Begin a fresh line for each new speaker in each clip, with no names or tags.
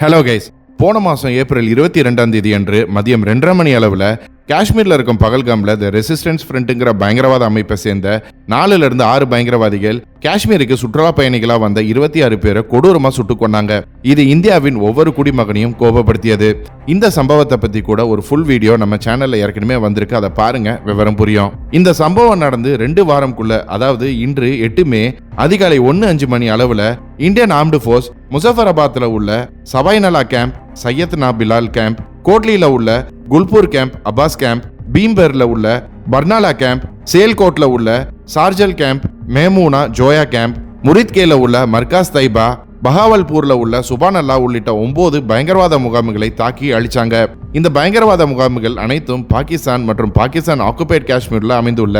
Hello guys போன மாதம் April இருபத்தி ரெண்டாம் தேதி அன்று மதியம் ரெண்டரை மணி அளவில் காஷ்மீரில் இருக்கும் பகல்காமில் த ரெசிஸ்டன்ஸ் ஃப்ரண்ட்டுங்கிற பயங்கரவாத அமைப்பை சேர்ந்த நாலுலேருந்து ஆறு பயங்கரவாதிகள் காஷ்மீருக்கு சுற்றுலா பயணிகளாக வந்த இருபத்தி ஆறு பேரை கொடூரமாக சுட்டுக் கொண்டாங்க இது இந்தியாவின் ஒவ்வொரு குடிமகனையும் கோபப்படுத்தியது. இந்த சம்பவத்தை பற்றி கூட ஒரு ஃபுல் வீடியோ நம்ம சேனலில் ஏற்கனவே வந்திருக்கு. அதை பாருங்க விவரம் புரியும். இந்த சம்பவம் நடந்து ரெண்டு வாரம்குள்ள அதாவது இன்று எட்டு மே அதிகாலை ஒன்று அஞ்சு மணி அளவில் இந்தியன் ஆர்ம்டு ஃபோர்ஸ் முசஃபராபாத்தில் உள்ள சபாய்நலா கேம்ப் சையத்னா பிலால் கேம்ப் கோட்லியில் உள்ள குல்பூர் கேம்ப் அப்பாஸ் கேம்ப் பீம்பர்ல உள்ள பர்னாலா கேம்ப் சேல்கோட்ல உள்ள சார்ஜல் கேம்ப் மேமூனா ஜோயா கேம்ப் முரித்கேல உள்ள மர்காஸ் தைபா பஹாவல்பூர்ல உள்ள சுபானல்லா உள்ளிட்ட ஒன்பது பயங்கரவாத முகாம்களை தாக்கி அழிச்சாங்க. இந்த பயங்கரவாத முகாம்கள் அனைத்தும் பாகிஸ்தான் மற்றும் பாகிஸ்தான் ஆக்குபைட் காஷ்மீர்ல அமைந்துள்ள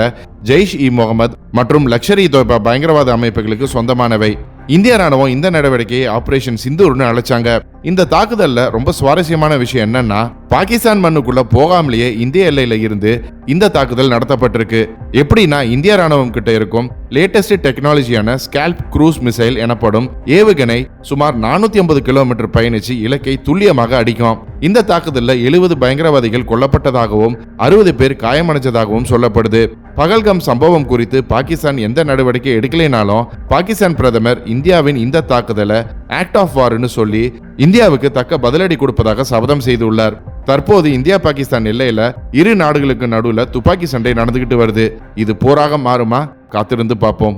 ஜெய்ஷ் இ முகமது மற்றும் லக்ஷர் இ தொய்பா பயங்கரவாத அமைப்புகளுக்கு சொந்தமானவை. இந்திய ராணுவம் இந்த நடவடிக்கையை ஆபரேஷன் சிந்தூர்னு அழைச்சாங்க. இந்த தாக்குதல்ல ரொம்ப சுவாரஸ்யமான விஷயம் என்னன்னா பாகிஸ்தான் மண்ணுக்குள்ள போகாமலேயே இந்திய எல்லையில இருந்து இந்த தாக்குதல் நடத்தப்பட்டிருக்கு. எப்படின்னா இந்திய ராணுவம் கிட்ட இருக்கும் லேட்டஸ்ட் டெக்னாலஜியான ஸ்கேல்ப் க்ரூஸ் மிசைல் எனப்படும் ஏவுகணை சுமார் நானூத்தி ஐம்பது கிலோமீட்டர் பயணிச்சு இலக்கை துல்லியமாக அடிக்கும். இந்த தாக்குதலில் எழுபது பயங்கரவாதிகள் கொல்லப்பட்டதாகவும் அறுபது பேர் காயமடைஞ்சதாகவும் சொல்லப்படுது. பகல்கம் சம்பவம் குறித்து பாகிஸ்தான் எந்த நடவடிக்கை எடுக்கலைனாலும் பாகிஸ்தான் பிரதமர் இந்தியாவின் இந்த தாக்குதலை ஆக்ட் ஆஃப் வார்னு சொல்லி இந்தியாவுக்கு தக்க பதிலடி கொடுப்பதாக சபதம் செய்துள்ளார். தற்போது இந்தியா பாகிஸ்தான் எல்லையில இரு நாடுகளுக்கு நடுவுல துப்பாக்கி சண்டை நடந்துகிட்டு வருது. இது போராக மாறுமா? காத்திருந்து பார்ப்போம்.